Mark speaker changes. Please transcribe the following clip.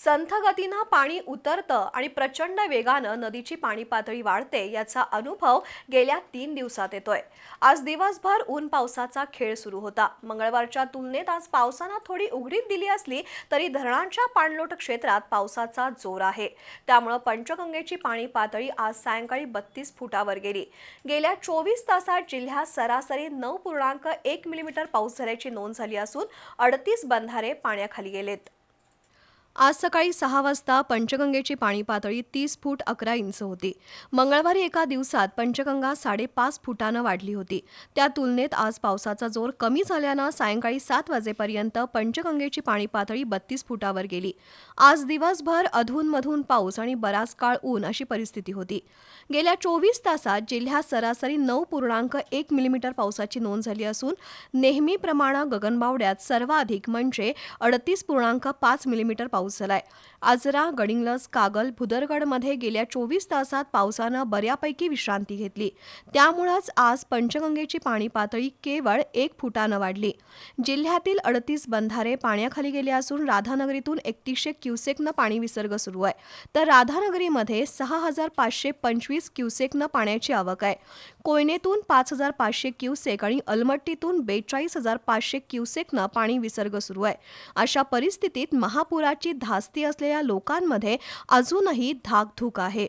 Speaker 1: संथ गतीनं पाणी उतरतं आणि प्रचंड वेगानं नदीची पाणी पातळी वाढते याचा अनुभव गेल्या तीन दिवसात येतोय. आज दिवसभर ऊन पावसाचा खेळ सुरू होता. मंगळवारच्या तुलनेत आज पावसानं थोडी उघडीप दिली असली तरी धरणांच्या पाणलोट क्षेत्रात पावसाचा जोर आहे. त्यामुळं पंचगंगेची पाणी पातळी आज सायंकाळी बत्तीस फुटावर गेली. गेल्या चोवीस तासात जिल्ह्यात सरासरी नऊ पूर्णांक एक मिलीमीटर पाऊस झाल्याची नोंद झाली असून अडतीस बंधारे पाण्याखाली गेलेत. आज सकाळी सहा वाजता पंचगंगेची पाणी पातळी तीस फूट अकरा इंच होती. मंगळवारी एका दिवसात पंचगंगा साडेपाच फुटानं वाढली होती. त्या तुलनेत आज पावसाचा जोर कमी झाल्यानं सायंकाळी सात वाजेपर्यंत पंचगंगेची पाणी पातळी बत्तीस फुटावर गेली. आज दिवसभर अधूनमधून पाऊस आणि बराच काळ ऊन अशी परिस्थिती होती. गेल्या चोवीस तासात जिल्ह्यात सरासरी नऊ पूर्णांक एक मिलीमीटर पावसाची नोंद झाली असून नेहमीप्रमाणे गगनबावड्यात सर्वाधिक म्हणजे अडतीस पूर्णांक पाच मिलीमीटर पाऊस झालाय. आजरा गडिंगलज कागल भुदरगडमध्ये गेल्या चोवीस तासात पावसानं बऱ्यापैकी विश्रांती घेतली. त्यामुळंच आज पंचगंगेची पाणी पातळी केवळ एक फुटानं वाढली. जिल्ह्यातील अडतीस बंधारे पाण्याखाली गेले असून राधानगरीतून एकतीसशे क्युसेकनं पाणी विसर्ग सुरू आहे. तर राधानगरीमध्ये सहा हजार पाचशे पंचवीस क्युसेकनं पाण्याची आवक आहे. कोयनेतून पाच हजार पाचशे क्युसेक आणि अलमट्टीतून बेचाळीस हजार पाचशे क्युसेकनं पाणी विसर्ग सुरू आहे. अशा परिस्थितीत महापुराची धास्ती असलेल्या लोकांमध्ये अजूनही धाकधूक आहे.